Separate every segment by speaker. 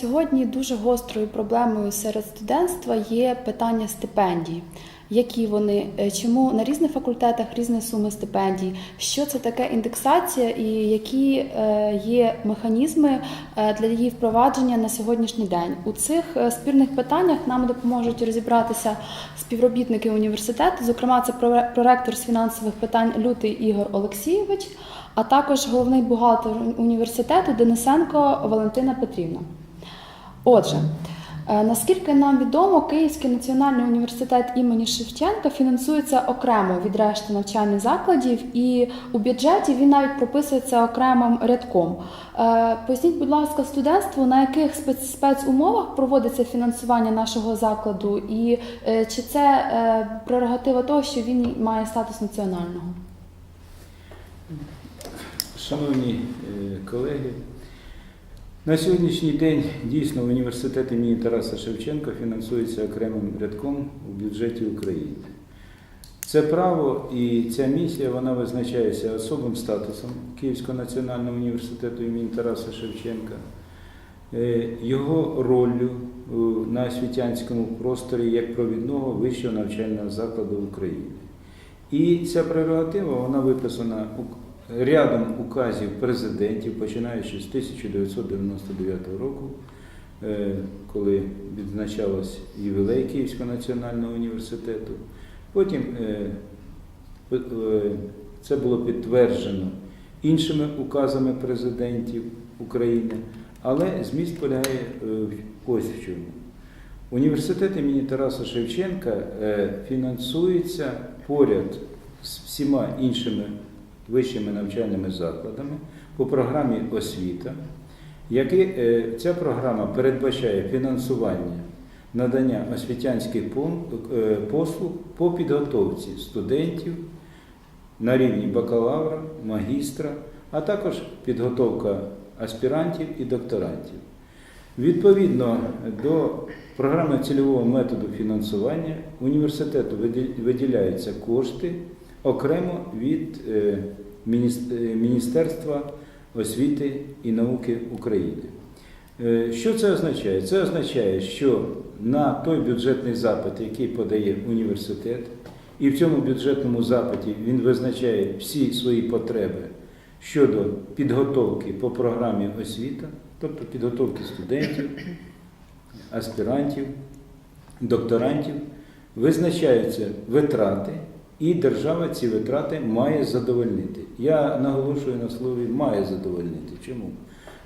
Speaker 1: Сьогодні дуже гострою проблемою серед студентства є питання стипендій. Які вони, е, чому на різних факультетах різні суми стипендій, що це таке індексація і які е, є механізми е, для її впровадження на сьогоднішній день? У цих спірних питаннях нам допоможуть розібратися співробітники університету. Зокрема, це проректор з фінансових питань Лютий Ігор Олексійович, а також головний бухгалтер університету Денисенко Валентина Петрівна. Отже, е, наскільки нам відомо, Київський національний університет імені Шевченка фінансується окремо від решти навчальних закладів, і у бюджеті він навіть прописується окремим рядком. Е, Поясніть, будь ласка, студентству, на яких спец- спецумовах проводиться фінансування нашого закладу, і е, чи це прерогатива того, що він має статус національного?
Speaker 2: Шановні колеги, на сьогоднішній день дійсно університет імені Тараса Шевченка фінансується окремим рядком у бюджеті України. Це право і ця місія вона визначається особим статусом Київського національного університету імені Тараса Шевченка, е, його роллю на освітянському просторі як провідного вищого навчального закладу України. І ця прерогатива вона виписана рядом указів президентів, починаючи з 1999 року, е, коли відзначалось ювілей Київського національного університету. Потім е, е, це було підтверджено іншими указами президентів України, але зміст полягає ось в чому. Університет імені Тараса Шевченка фінансується поряд з всіма іншими вищими навчальними закладами по програмі освіта, які, е, ця програма передбачає фінансування надання освітянських е, послуг по підготовці студентів на рівні бакалавра, магістра, а також підготовка аспірантів і докторантів. Відповідно до програми цільового методу фінансування університету виділяються кошти окремо від е, Міністерства освіти і науки України. Е, Що це означає? Це означає, що на той бюджетний запит, який подає університет, і в цьому бюджетному запиті він визначає всі свої потреби щодо підготовки по програмі освіта, тобто підготовки студентів, аспірантів, докторантів, визначаються витрати, і держава ці витрати має задовольнити. Я наголошую на слові має задовольнити. Чому?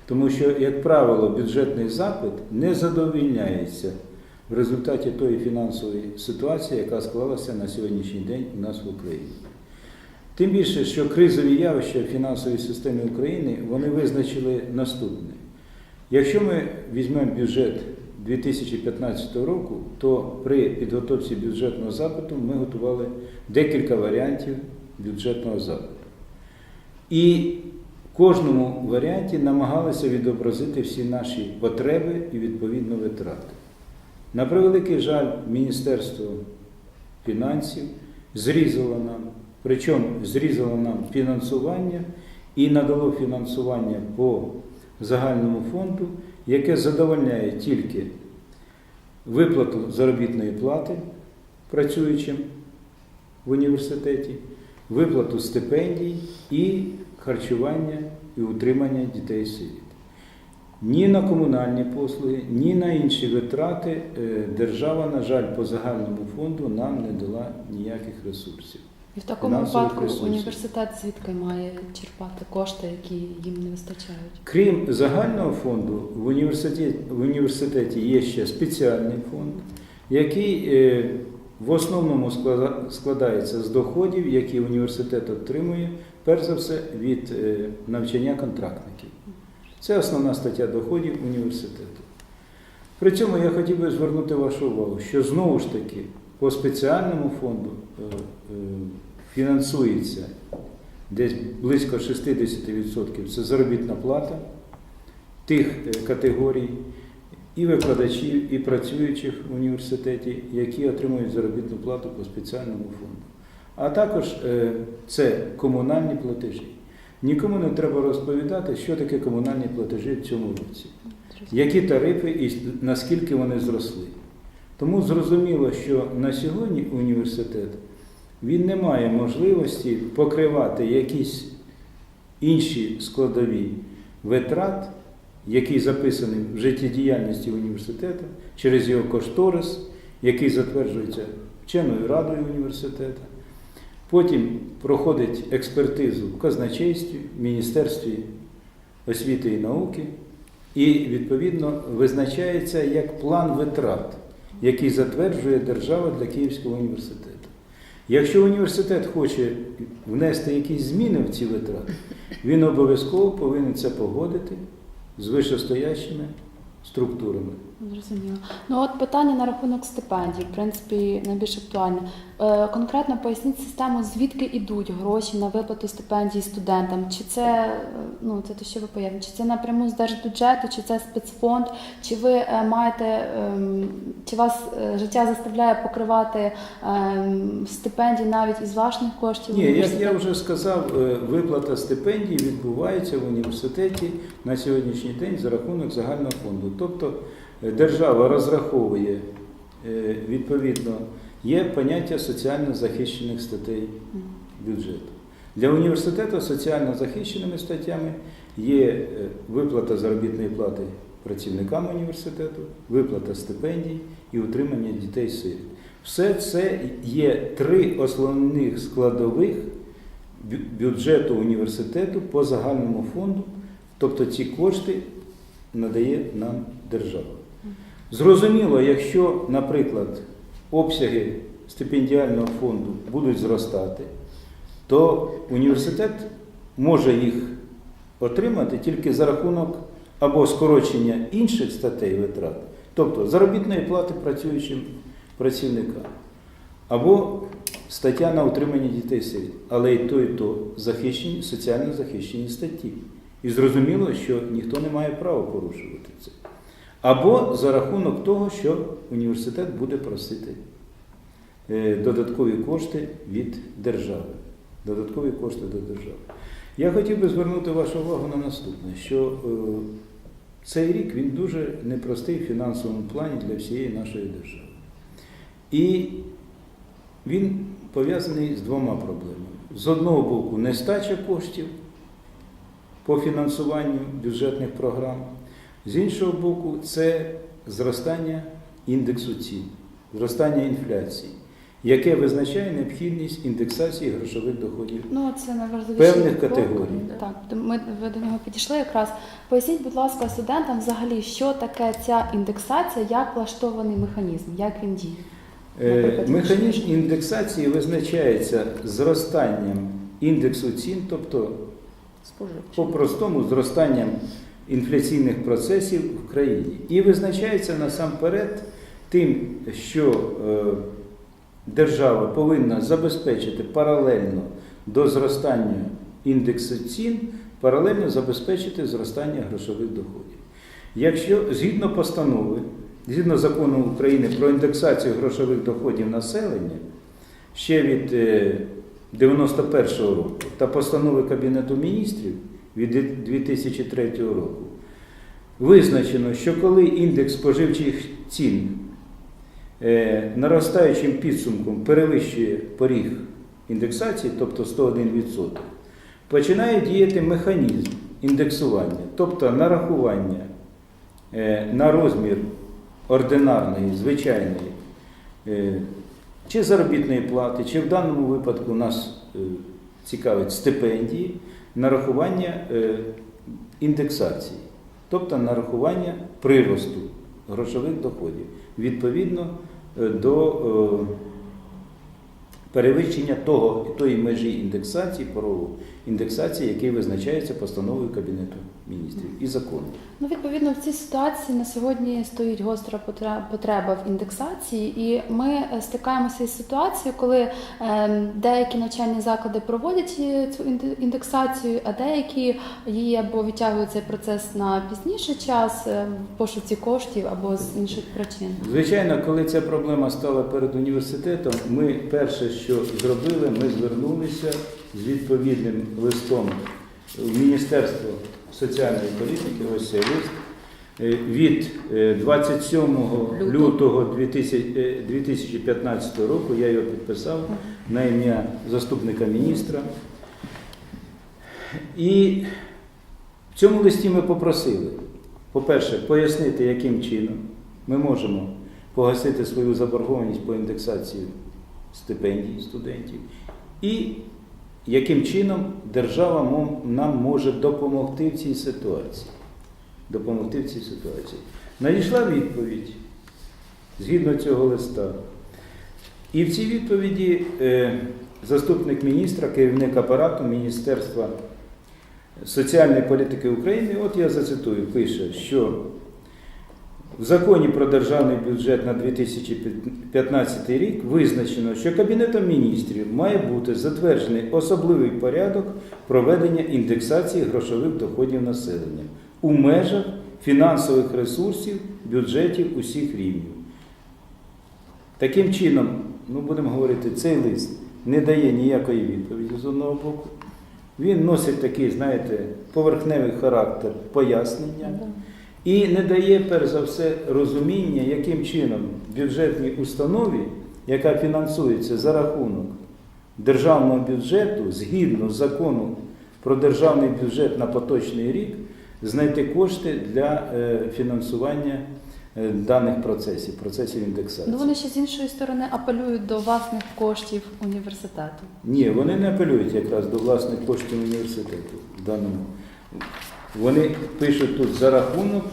Speaker 2: Тому що, як правило, бюджетний запит не задовільняється в результаті тої фінансової ситуації, яка склалася на сьогоднішній день у нас в Україні. Тим більше, що кризові явища в фінансовій системі України вони визначили наступне. Якщо ми візьмемо бюджет 2015 року, то при підготовці бюджетного запиту ми готували декілька варіантів бюджетного запиту. І в кожному варіанті намагалися відобразити всі наші потреби і відповідно витрати. На превеликий жаль, Міністерство фінансів зрізало нам, причому зрізало нам фінансування і надало фінансування по загальному фонду, яке задовольняє тільки виплату заробітної плати працюючим в університеті, виплату стипендій і харчування і утримання дітей сиріт. Ні на комунальні послуги, ні на інші витрати е, держава, на жаль, по загальному фонду нам не дала ніяких ресурсів.
Speaker 1: І в такому випадку університет звідки має черпати кошти, які їм не вистачають?
Speaker 2: Крім загального фонду, в університеті, в університеті є ще спеціальний фонд, який е, в основному складається з доходів, які університет отримує, перш за все, від е, навчання контрактників. Це основна стаття доходів університету. При цьому я хотів би звернути вашу увагу, що знову ж таки по спеціальному фонду е, фінансується десь близько 60% це заробітна плата тих е, категорій і викладачів, і працюючих в університеті, які отримують заробітну плату по спеціальному фонду. А також е, це комунальні платежі. Нікому не треба розповідати, що таке комунальні платежі в цьому році. які тарифи і наскільки вони зросли. Тому зрозуміло, що на сьогодні університет він не має можливості покривати якісь інші складові витрат, які записані в життєдіяльності університету через його кошторис, який затверджується вченою радою університету. Потім проходить експертизу в казначействі, в Міністерстві освіти і науки, і відповідно визначається як план витрат, який затверджує держава для Київського університету. Якщо університет хоче внести якісь зміни в ці витрати, він обов'язково повинен це погодити з вищостоящими структурами.
Speaker 1: Зрозуміло. Ну от питання на рахунок стипендій, в принципі, найбільш актуальне. Е, конкретно поясніть систему, звідки йдуть гроші на виплату стипендій студентам. Чи це е, ну це те, що ви пояснили, чи це напряму з держбюджету, чи це спецфонд, чи ви е, маєте ем, чи вас е, життя заставляє покривати ем, стипендії навіть із власних коштів?
Speaker 2: Ні, як я вже сказав, е, виплата стипендій відбувається в університеті на сьогоднішній день за рахунок загального фонду. Тобто е, держава розраховує е, відповідно, є поняття соціально захищених статей бюджету. Для університету соціально захищеними статтями є е, виплата заробітної плати працівникам університету, виплата стипендій і утримання дітей сиріт. Все це є три основних складових бюджету університету по загальному фонду, тобто ці кошти надає нам держава. Зрозуміло, якщо, наприклад, обсяги стипендіального фонду будуть зростати, то університет може їх отримати тільки за рахунок або скорочення інших статей витрат, тобто заробітної плати працюючим працівникам, або стаття на утримання дітей сиріт. Але і то, і то захищені, соціально захищені статті. І зрозуміло, що ніхто не має права порушувати це. Або за рахунок того, що університет буде просити е, додаткові кошти від держави. Додаткові кошти до держави. Я хотів би звернути вашу увагу на наступне, що е, цей рік він дуже непростий в фінансовому плані для всієї нашої держави. І він пов'язаний з двома проблемами. З одного боку, нестача коштів по фінансуванню бюджетних програм, з іншого боку, це зростання індексу цін, зростання інфляції, яке визначає необхідність індексації грошових доходів.
Speaker 1: Ну, це найважливіше.
Speaker 2: Певних категорій.
Speaker 1: Так, ми ви до нього підійшли якраз. Поясніть, будь ласка, студентам взагалі, що таке ця індексація, як влаштований механізм, як він діє?
Speaker 2: Е, Механізм індексації визначається зростанням індексу цін, тобто по-простому зростанням інфляційних процесів в країні. І визначається насамперед тим, що е, держава повинна забезпечити паралельно до зростання індексу цін, паралельно забезпечити зростання грошових доходів. Якщо згідно постанови, згідно закону України про індексацію грошових доходів населення, ще від е, 91-го року та постанови Кабінету міністрів від 2003 року. Визначено, що коли індекс споживчих цін е, наростаючим підсумком перевищує поріг індексації, тобто 101%, починає діяти механізм індексування, тобто нарахування е, на розмір ординарної, звичайної е, чи заробітної плати, чи в даному випадку у нас цікавить стипендії, нарахування е, індексації, тобто нарахування приросту грошових доходів відповідно е, до е, перевищення того, тої межі індексації, порогу індексації, який визначається постановою Кабінету міністрів і законом.
Speaker 1: Ну, відповідно, в цій ситуації на сьогодні стоїть гостра потре- потреба в індексації, і ми е, стикаємося із ситуацією, коли е, деякі навчальні заклади проводять е, цю інде- індексацію, а деякі її або відтягують цей процес на пізніший час е, в пошуці коштів або з інших причин.
Speaker 2: Звичайно, коли ця проблема стала перед університетом, ми перше, що зробили, ми звернулися з відповідним листом в Міністерство соціальної політики, ось цей лист, Е, Від е, 27
Speaker 3: Лютого.
Speaker 2: лютого 2000 е, 2015 року я його підписав на ім'я заступника міністра. І в цьому листі ми попросили, по-перше, пояснити, яким чином ми можемо погасити свою заборгованість по індексації стипендій студентів, і яким чином держава нам може допомогти в цій ситуації. Допомогти в цій ситуації. Надійшла відповідь згідно цього листа. І в цій відповіді е, заступник міністра, керівник апарату Міністерства соціальної політики України, от я зацитую, пише, що в законі про державний бюджет на 2015 рік визначено, що Кабінетом міністрів має бути затверджений особливий порядок проведення індексації грошових доходів населення у межах фінансових ресурсів бюджетів усіх рівнів. Таким чином, ну будемо говорити, цей лист не дає ніякої відповіді з одного боку. Він носить такий, знаєте, поверхневий характер пояснення і не дає, перш за все, розуміння, яким чином бюджетній установі, яка фінансується за рахунок державного бюджету, згідно закону про державний бюджет на поточний рік, знайти кошти для е, фінансування е, даних процесів, процесів індексації.
Speaker 1: Ну вони ще з іншої сторони апелюють до власних коштів університету.
Speaker 2: Ні, вони не апелюють якраз до власних коштів університету в даному. Вони пишуть тут за рахунок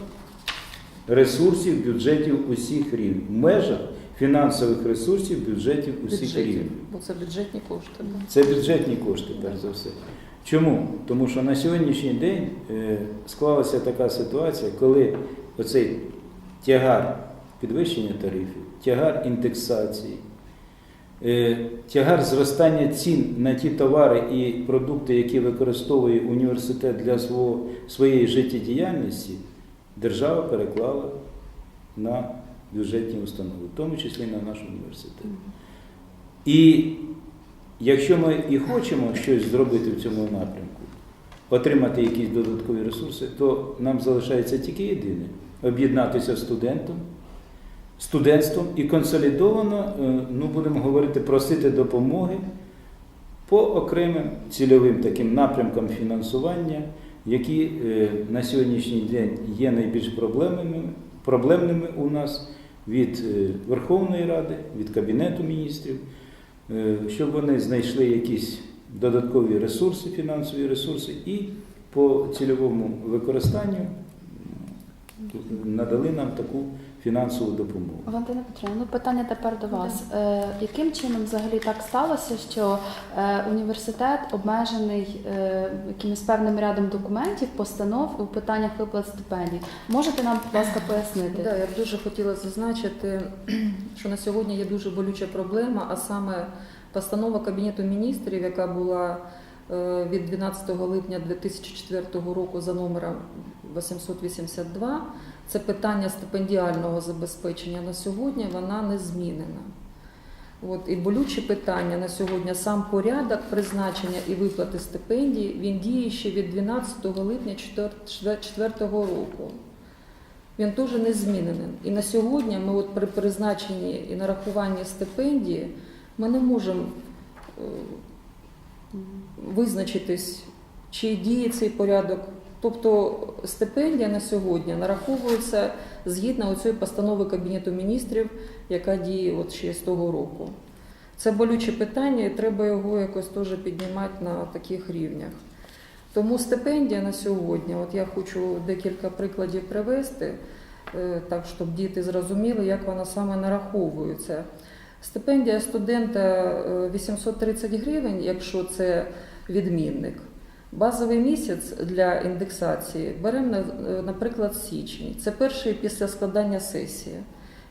Speaker 2: ресурсів бюджетів усіх рівнів, в межах фінансових ресурсів бюджетів усіх
Speaker 3: бюджетів,
Speaker 2: рівнів.
Speaker 3: бо це бюджетні кошти. да.
Speaker 2: Це бюджетні кошти, перш за все. Чому? Тому що на сьогоднішній день е, склалася така ситуація, коли оцей тягар підвищення тарифів, тягар індексації, тягар зростання цін на ті товари і продукти, які використовує університет для свого, своєї життєдіяльності, держава переклала на бюджетні установи, в тому числі на наш університет. І якщо ми і хочемо щось зробити в цьому напрямку, отримати якісь додаткові ресурси, то нам залишається тільки єдине об'єднатися з студентом, студентством і консолідовано, е, ну будемо говорити, просити допомоги по окремим цільовим таким напрямкам фінансування, які е, на сьогоднішній день є найбільш проблемними, проблемними у нас від е, Верховної Ради, від Кабінету міністрів, щоб вони знайшли якісь додаткові ресурси, фінансові ресурси, і по цільовому використанню надали нам таку фінансову допомогу.
Speaker 1: Валентина Петрівна, ну питання тепер до вас. Е, яким чином взагалі так сталося, що е, університет обмежений е, якимось певним рядом документів, постанов у питаннях виплат стипендій? Можете нам, будь ласка, пояснити?
Speaker 3: Да, я б дуже хотіла зазначити, що на сьогодні є дуже болюча проблема, а саме постанова Кабінету міністрів, яка була е, від 12 липня 2004 року за номером 882. Це питання стипендіального забезпечення на сьогодні, вона не змінена. От, і болюче питання на сьогодні, сам порядок призначення і виплати стипендій, він діє ще від 12 липня 2004 року. Він теж не змінений. І на сьогодні ми от при призначенні і нарахуванні стипендії ми не можемо е, визначитись, чи діє цей порядок. Тобто стипендія на сьогодні нараховується згідно цієї постанови Кабінету міністрів, яка діє от ще з того року. Це болюче питання, і треба його якось теж піднімати на таких рівнях. Тому стипендія на сьогодні, от я хочу декілька прикладів привести, е, так щоб діти зрозуміли, як вона саме нараховується. Стипендія студента е, 830 гривень, якщо це відмінник. Базовий місяць для індексації беремо, е, наприклад, січень. Це перший після складання сесії.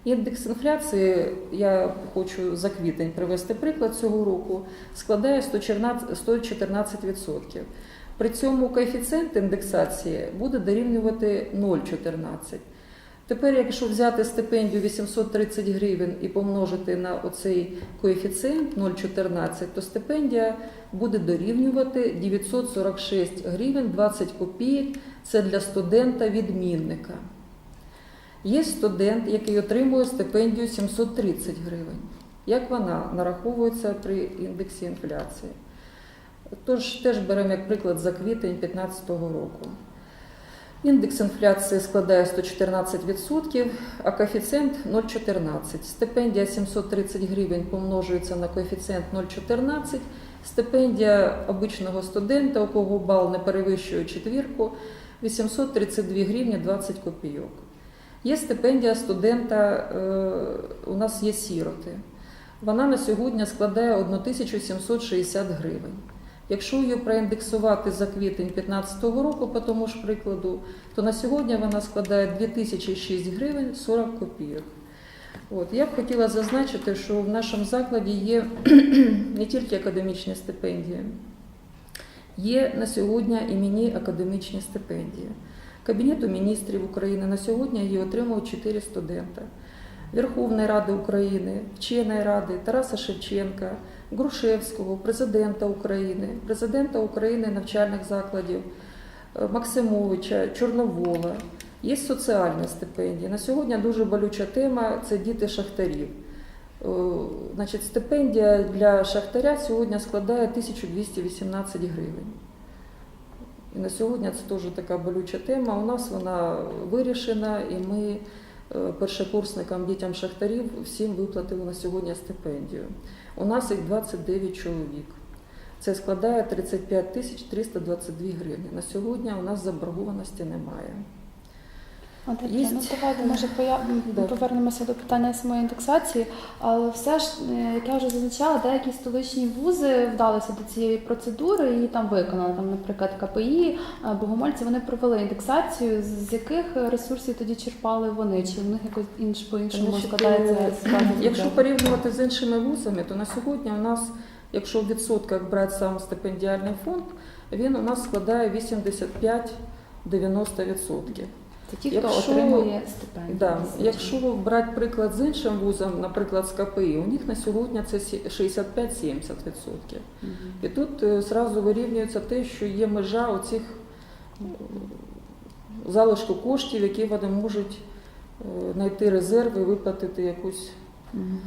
Speaker 3: Індекс інфляції, я хочу за квітень привести приклад цього року, складає 114%. 114%. При цьому коефіцієнт індексації буде дорівнювати 0,14. Тепер, якщо взяти стипендію 830 гривень і помножити на оцей коефіцієнт 0,14, то стипендія буде дорівнювати 946 гривень 20 копійок. Це для студента-відмінника. Є студент, який отримує стипендію 730 гривень. Як вона нараховується при індексі інфляції? Тож теж беремо як приклад за квітень 2015 року. Індекс інфляції складає 114%, а коефіцієнт 0,14. Стипендія 730 гривень помножується на коефіцієнт 0,14. Стипендія обичного студента, у кого бал не перевищує четвірку, 832 гривні 20 копійок. Є стипендія студента, е, у нас є сіроти. Вона на сьогодні складає 1760 гривень. Якщо її проіндексувати за квітень 2015 року, по тому ж прикладу, то на сьогодні вона складає 2006 гривень 40 копійок. От. Я б хотіла зазначити, що в нашому закладі є не тільки академічні стипендії, є на сьогодні іменні академічні стипендії. Кабінету міністрів України на сьогодні її отримують 4 студента. Верховної Ради України, Вченої Ради, Тараса Шевченка, Грушевського, президента України, президента України навчальних закладів, е, Максимовича, Чорновола. Є соціальні стипендії. На сьогодні дуже болюча тема це діти шахтарів. Е, Значить, стипендія для шахтаря сьогодні складає 1218 гривень. І на сьогодні це теж така болюча тема. У нас вона вирішена, і ми першокурсникам, дітям шахтарів всім виплатили на сьогодні стипендію. У нас їх 29 чоловік. Це складає 35 тисяч 322 гривні. На сьогодні у нас заборгованості немає. Є-
Speaker 1: Ну, давайте, може, поя... Повернемося до питання самої індексації, але все ж, е, як я вже зазначала, деякі столичні вузи вдалися до цієї процедури і там виконали. Там, наприклад, КПІ, е, Богомольці, вони провели індексацію, з яких ресурсів тоді черпали вони? Чи в них якось інш по-іншому складається
Speaker 3: е,
Speaker 1: ситуація? з
Speaker 3: Якщо порівнювати з іншими вузами, то на сьогодні у нас, якщо в відсотках брати сам стипендіальний фонд, він у нас складає 85-90%.
Speaker 1: Це ті, хто
Speaker 3: якщо-
Speaker 1: отримує стипендію.
Speaker 3: Да. Якщо брати приклад з іншим вузом, наприклад, з КПІ, у них на сьогодні це 65-70%.
Speaker 1: Мгм.
Speaker 3: І тут е, зразу вирівнюється те, що є межа оцих е, залишку коштів, які вони можуть е, знайти резерв і виплатити якусь.
Speaker 1: Мгм.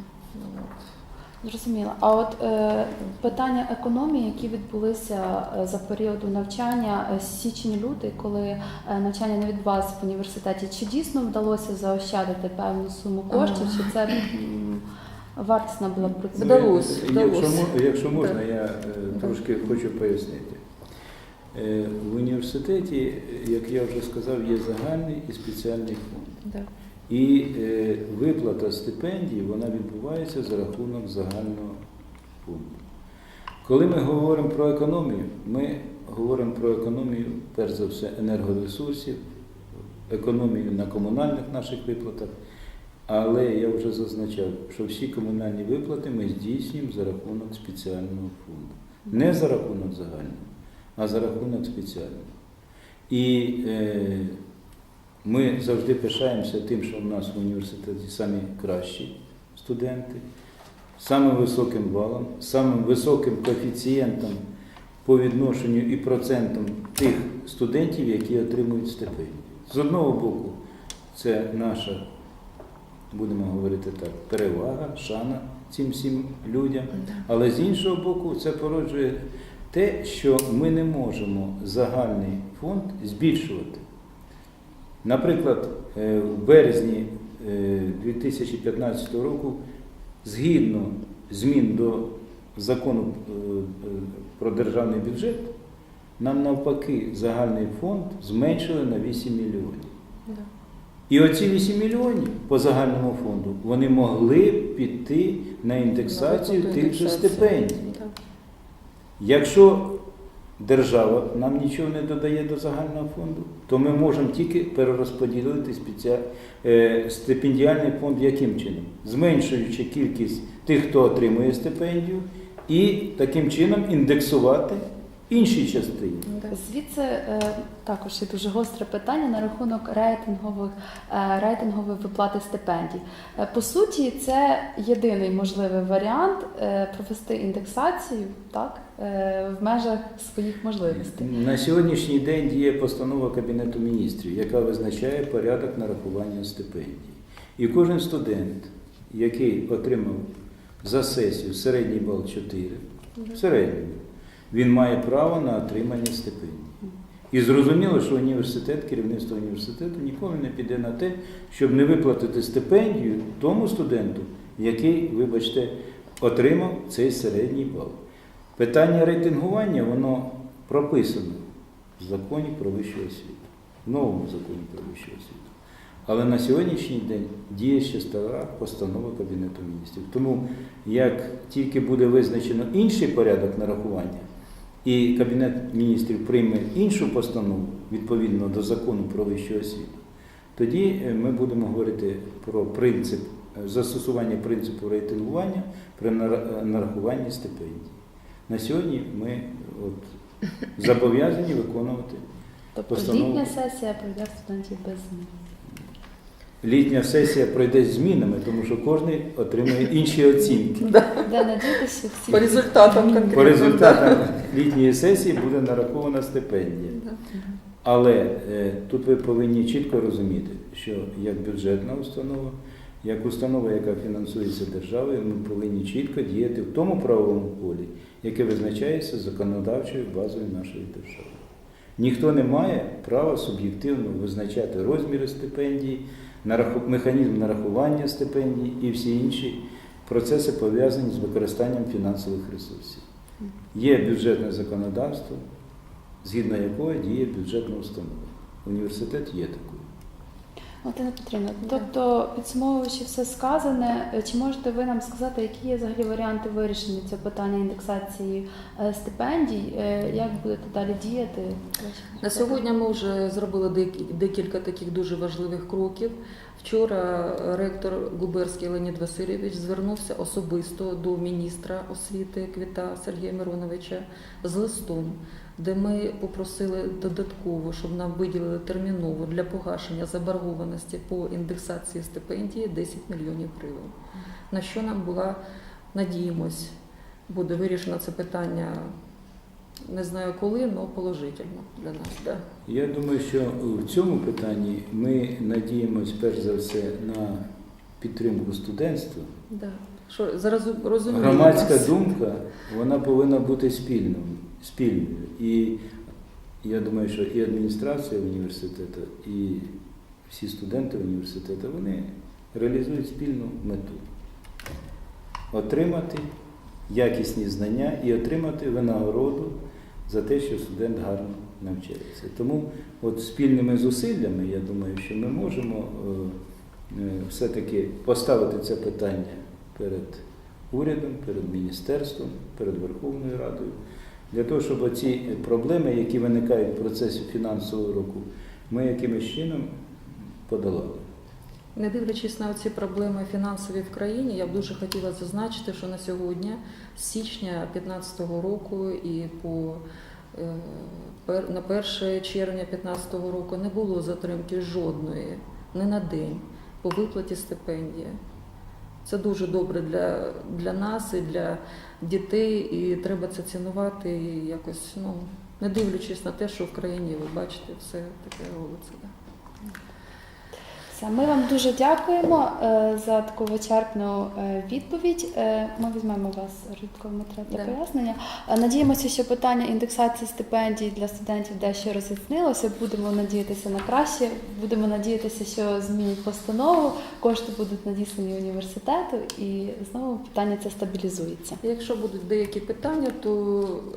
Speaker 3: Ну,
Speaker 1: Зрозуміло. А от е, питання економії, які відбулися е, за періоду навчання е, січень-лютий, коли е, навчання не відбувалося в університеті, чи дійсно вдалося заощадити певну суму коштів,
Speaker 3: Ага.
Speaker 1: чи це вартісна була процедура?
Speaker 3: Вдалося,
Speaker 2: Ну, Якщо, якщо можна,
Speaker 3: Так.
Speaker 2: я
Speaker 3: Так.
Speaker 2: трошки хочу пояснити. Е, В університеті, як я вже сказав, є загальний і спеціальний фонд.
Speaker 3: Да.
Speaker 2: І е, виплата стипендій вона відбувається за рахунок загального фонду. Коли ми говоримо про економію, ми говоримо про економію, перш за все, енергоресурсів, економію на комунальних наших виплатах. Але я вже зазначав, що всі комунальні виплати ми здійснюємо за рахунок спеціального фонду. Не за рахунок загального, а за рахунок спеціального. І е, ми завжди пишаємося тим, що в нас в університеті самі кращі студенти, з самим високим балом, з самим високим коефіцієнтом по відношенню і процентом тих студентів, які отримують стипендію. З одного боку, це наша, будемо говорити так, перевага, шана цим всім людям. Але з іншого боку, це породжує те, що ми не можемо загальний фонд збільшувати. Наприклад, е, в березні е, 2015 року, згідно змін до закону е, е, про державний бюджет, нам навпаки загальний фонд зменшили на 8 мільйонів. І оці 8 мільйонів по загальному фонду вони могли піти на індексацію тих же стипендій. Якщо держава нам нічого не додає до загального фонду, то ми можемо тільки перерозподілити е, стипендіальний фонд яким чином? Зменшуючи кількість тих, хто отримує стипендію, і таким чином індексувати іншій частині.
Speaker 1: Звідси е, також є дуже гостре питання на рахунок рейтингових е, рейтингової виплати стипендій. Е, По суті, це єдиний можливий варіант е, провести індексацію так е, в межах своїх можливостей.
Speaker 2: На сьогоднішній день діє постанова Кабінету міністрів, яка визначає порядок нарахування стипендій. І кожен студент, який отримав за сесію середній бал 4, в середньому, він має право на отримання стипендій. І зрозуміло, що університет, керівництво університету ніколи не піде на те, щоб не виплатити стипендію тому студенту, який, вибачте, отримав цей середній бал. Питання рейтингування, воно прописано в законі про вищу освіту, в новому законі про вищу освіту. Але на сьогоднішній день діє ще стара постанова Кабінету міністрів. Тому як тільки буде визначено інший порядок нарахування, і Кабінет міністрів прийме іншу постанову відповідно до закону про вищу освіту, тоді е, ми будемо говорити про принцип е, застосування принципу рейтингування при нарахуванні стипендій. На сьогодні ми от, зобов'язані виконувати.
Speaker 1: Тобто
Speaker 2: Постанову.
Speaker 1: літня сесія пройде студентів без змін.
Speaker 2: Літня сесія пройде з змінами, тому що кожен отримує інші оцінки.
Speaker 3: По результатам конкретно.
Speaker 2: По результатам літньої сесії буде нарахована стипендія. Але е, тут ви повинні чітко розуміти, що як бюджетна установа, як установа, яка фінансується державою, ми повинні чітко діяти в тому правовому полі, яке визначається законодавчою базою нашої держави. Ніхто не має права суб'єктивно визначати розміри стипендій, механізм нарахування стипендій і всі інші процеси пов'язані з використанням фінансових ресурсів. Є бюджетне законодавство, згідно якого діє бюджетна установа. Університет є такою.
Speaker 1: Валентина Петрівна, тобто, підсумовуючи все сказане, е, чи можете ви нам сказати, які є взагалі варіанти вирішення цього питання індексації е, стипендій? Е, Як будете далі діяти?
Speaker 3: На сьогодні ми вже зробили декілька таких дуже важливих кроків. Вчора ректор Губерський Леонід Васильович звернувся особисто до міністра освіти Квіта Сергія Мироновича з листом, де ми попросили додатково, щоб нам виділили терміново для погашення заборгованості по індексації стипендії 10 мільйонів гривень. На що нам була, надіємось, буде вирішено це питання. Не знаю коли, але положительно для нас. Да?
Speaker 2: Я думаю, що в цьому питанні ми надіємось перш за все на підтримку студентства.
Speaker 3: Да. Що зараз розуміємо.
Speaker 2: Громадська
Speaker 3: нас.
Speaker 2: думка вона повинна бути спільною, спільною. І я думаю, що і адміністрація університету, і всі студенти університету вони реалізують спільну мету отримати якісні знання і отримати винагороду за те, що студент гарно навчається. Тому от спільними зусиллями, я думаю, що ми можемо е, е, все-таки поставити це питання перед урядом, перед міністерством, перед Верховною Радою, для того, щоб оці проблеми, які виникають в процесі фінансового року, ми якимось чином подолали.
Speaker 3: Не дивлячись на ці проблеми фінансові в країні, я б дуже хотіла зазначити, що на сьогодні, з січня 2015 року і по е, на 1 червня 2015 року не було затримки жодної, не на день, по виплаті стипендії. Це дуже добре для, для нас і для дітей, і треба це цінувати і якось, ну, не дивлячись на те, що в країні ви бачите, все таке робиться.
Speaker 1: Все, Ми вам дуже дякуємо е, за таку вичерпну е, відповідь. Е, Ми візьмемо вас рідко матеріал для пояснення. Надіємося, що питання індексації стипендій для студентів дещо роз'яснилося. Будемо надіятися на краще. Будемо надіятися, що змінять постанову, кошти будуть надіслані університету, і знову питання це стабілізується.
Speaker 3: Якщо будуть деякі питання, то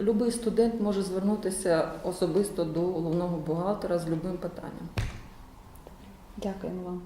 Speaker 3: будь-який студент може звернутися особисто до головного бухгалтера з будь-яким питанням.
Speaker 1: Дякуємо вам.